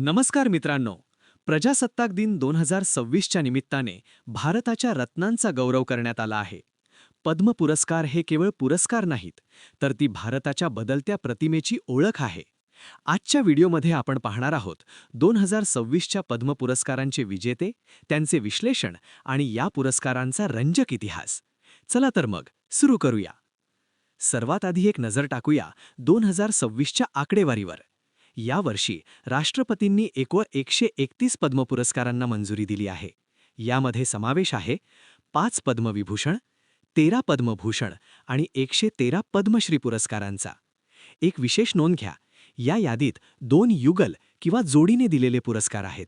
नमस्कार मित्रांनो. प्रजासत्ताक दिन दोन हजार सव्वीसच्या निमित्ताने भारताच्या रत्नांचा गौरव करण्यात आला आहे. पद्म पुरस्कार हे केवळ पुरस्कार नाहीत तर ती भारताच्या बदलत्या प्रतिमेची ओळख आहे. आजच्या व्हिडिओमध्ये आपण पाहणार आहोत दोन हजार सव्वीसच्या पद्म पुरस्कारांचे विजेते त्यांचे विश्लेषण आणि या पुरस्कारांचा रंजक इतिहास. चला तर मग सुरू करूया. सर्वात आधी एक नजर टाकूया दोन हजार सव्वीसच्या आकडेवारीवर. यावर्षी राष्ट्रपतींनी एकूण एकशे एकतीस पद्म पुरस्कारांना मंजुरी दिली आहे. यामध्ये समावेश आहे पाच पद्मविभूषण तेरा पद्मभूषण आणि एकशे तेरा पद्मश्री पुरस्कारांचा. एक विशेष नोंद घ्या या यादीत दोन युगल किंवा जोडीने दिलेले पुरस्कार आहेत.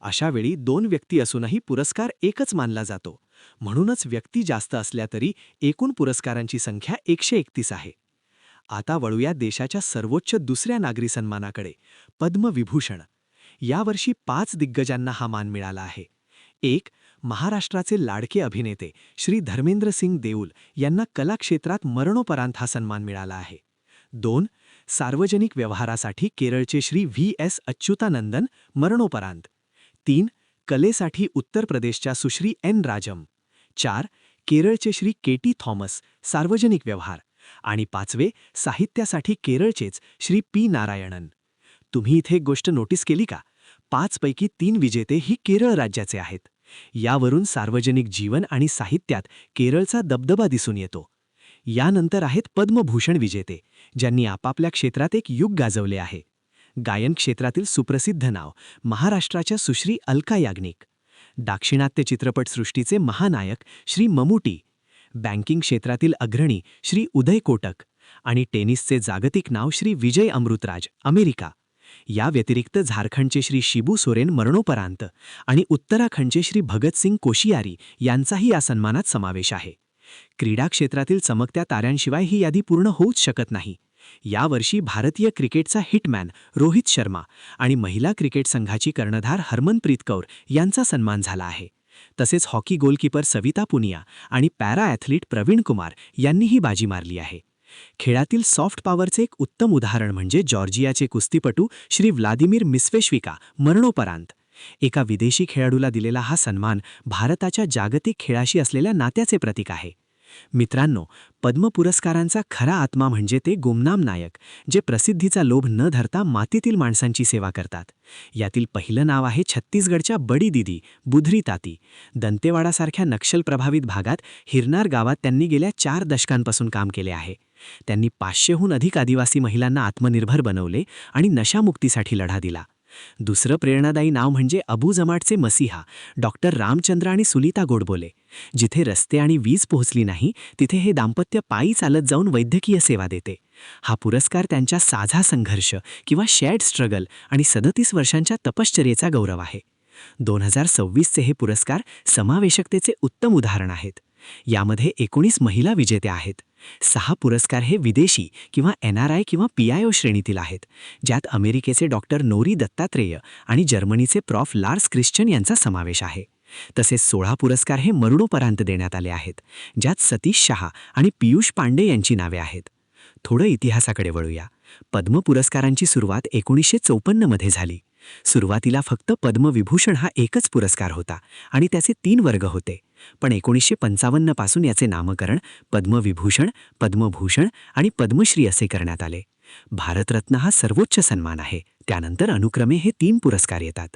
अशावेळी दोन व्यक्ती असूनही पुरस्कार एकच मानला जातो. म्हणूनच व्यक्ती जास्त असल्या तरी एकूण पुरस्कारांची संख्या एकशे एकतीस आहे. आता वळूया देशाच्या सर्वोच्च दुसऱ्या नागरी सन्मानाकडे पद्मविभूषण. यावर्षी पाच दिग्गजांना हा मान मिळाला आहे. एक महाराष्ट्राचे लाडके अभिनेते श्री धर्मेंद्र सिंग देऊल यांना कला क्षेत्रात मरणोपरांत हा सन्मान मिळाला आहे. दोन सार्वजनिक व्यवहारासाठी केरळचे श्री व्ही एस अच्युतानंदन मरणोपरांत. तीन कलेसाठी उत्तर प्रदेशच्या सुश्री एन राजम. चार केरळचे श्री के टी थॉमस सार्वजनिक व्यवहार. आणि पाचवे साहित्यासाठी केरळचेच श्री पी नारायणन. तुम्ही इथे एक गोष्ट नोटीस केली का? पाचपैकी तीन विजेते ही केरळ राज्याचे आहेत. यावरून सार्वजनिक जीवन आणि साहित्यात केरळचा दबदबा दिसून येतो. यानंतर आहेत पद्मभूषण विजेते ज्यांनी आपापल्या क्षेत्रात एक युग गाजवले आहे. गायन क्षेत्रातील सुप्रसिद्ध नाव महाराष्ट्राच्या सुश्री अलका याग्निक. दाक्षिणात्य चित्रपटसृष्टीचे महानायक श्री ममुटी बँकिंग क्षेत्रातील अग्रणी श्री उदय कोटक आणि टेनिसचे जागतिक नाव श्री विजय अमृतराज अमेरिका. या व्यतिरिक्त झारखंडचे श्री शिबू सोरेन मरणोपरांत आणि उत्तराखंडचे श्री भगतसिंग कोशियारी यांचाही या सन्मानात समावेश आहे. क्रीडा क्षेत्रातील चमकत्या ताऱ्यांशिवाय ही यादी पूर्ण होऊच शकत नाही. यावर्षी भारतीय क्रिकेटचा हिटमॅन रोहित शर्मा आणि महिला क्रिकेट संघाची कर्णधार हरमनप्रीत कौर यांचा सन्मान झाला आहे. तसेच हॉकी गोलकीपर सविता पुनिया आणि पॅरा ॲथलीट प्रवीण कुमार यांनीही बाजी मारली आहे. खेळातील सॉफ्ट पॉवरचे एक उत्तम उदाहरण म्हणजे जॉर्जियाचे कुस्तीपटू श्री व्लादिमीर मिस्वेश्विका मरणोपरांत. एका विदेशी खेळाडूला दिलेला हा सन्मान भारताच्या जागतिक खेळाशी असलेल्या नात्याचे प्रतीक आहे. मित्रांनो पद्म पुरस्कारांचा खरा आत्मा म्हणजे ते गुमनाम नायक जे प्रसिद्धीचा लोभ न धरता मातीतील माणसांची सेवा करतात. यातील पहिलं नाव आहे छत्तीसगडच्या बडी दिदी बुधरी ताती. दंतेवाडासारख्या नक्षल प्रभावित भागात हिरनार गावात त्यांनी गेल्या चार दशकांपासून काम केले आहे. त्यांनी पाचशेहून अधिक आदिवासी महिलांना आत्मनिर्भर बनवले आणि नशामुक्तीसाठी लढा दिला. दुसरं प्रेरणादायी नाव म्हणजे अबू जमाटचे मसीहा डॉक्टर रामचंद्र आणि सुलिता गोडबोले. जिथे रस्ते आणि वीज पोहोचली नाही तिथे हे दाम्पत्य पायी चालत जाऊन वैद्यकीय सेवा देते. हा पुरस्कार त्यांच्या साझा संघर्ष किंवा शेअर्ड स्ट्रगल आणि सदतीस वर्षांच्या तपश्चर्येचा गौरव आहे. दोन हजार सव्वीसचे हे पुरस्कार समावेशकतेचे उत्तम उदाहरण आहेत. यामध्ये एकोणीस महिला विजेत्या आहेत. सहा पुरस्कार हे विदेशी किंवा एन आर आय किंवा पी आय ओ श्रेणीतील आहेत ज्यात अमेरिकेचे डॉक्टर नोरी दत्तात्रेय आणि जर्मनीचे प्रॉफ लार्स क्रिश्चन यांचा समावेश आहे. तसेच सोळा पुरस्कार हे मरणोपरांत देण्यात आले आहेत ज्यात सतीश शहा आणि पियुष पांडे यांची नावे आहेत. थोडं इतिहासाकडे वळूया. पद्म पुरस्कारांची सुरुवात एकोणीसशे चौपन्नमध्ये झाली. सुरुवातीला फक्त पद्मविभूषण हा एकच पुरस्कार होता आणि त्याचे तीन वर्ग होते. पण एकोणीसशे पंचावन्नपासून याचे नामकरण पद्मविभूषण पद्मभूषण आणि पद्मश्री असे करण्यात आले. भारतरत्न हा सर्वोच्च सन्मान आहे. त्यानंतर अनुक्रमे हे तीन पुरस्कार येतात.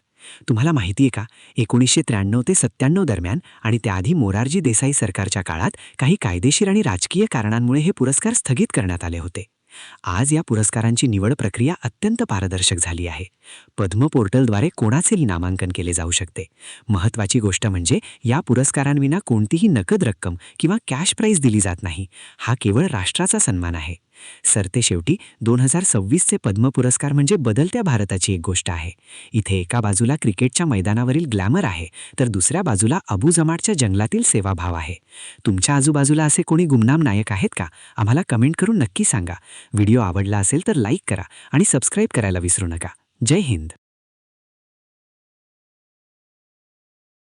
तुम्हाला माहिती आहे का? एकोणीसशे त्र्याण्णव ते सत्त्याण्णव दरम्यान आणि त्याआधी मोरारजी देसाई सरकारच्या काळात काही कायदेशीर आणि राजकीय कारणांमुळे हे पुरस्कार स्थगित करण्यात आले होते. आज या पुरस्कारांची निवड प्रक्रिया अत्यंत पारदर्शक झाली आहे. पद्म पोर्टलद्वारे कोणाचेही नामांकन केले जाऊ शकते. महत्त्वाची गोष्ट म्हणजे या पुरस्कारांविना कोणतीही नकद रक्कम किंवा कॅश प्राईज दिली जात नाही. हा केवळ राष्ट्राचा सन्मान आहे. सरतेशेवटी दोन हजार सव्वीसचे पद्म पुरस्कार म्हणजे बदलत्या भारताची एक गोष्ट आहे. इथे एका बाजूला क्रिकेटच्या मैदानावरील ग्लॅमर आहे तर दुसऱ्या बाजूला अबू जमाटच्या जंगलातील सेवाभाव आहे. तुमच्या आजूबाजूला असे कोणी गुमनाम नायक आहेत का? आम्हाला कमेंट करून नक्की सांगा. व्हिडिओ आवडला असेल तर लाईक करा आणि सबस्क्राईब करायला विसरू नका. जय हिंद.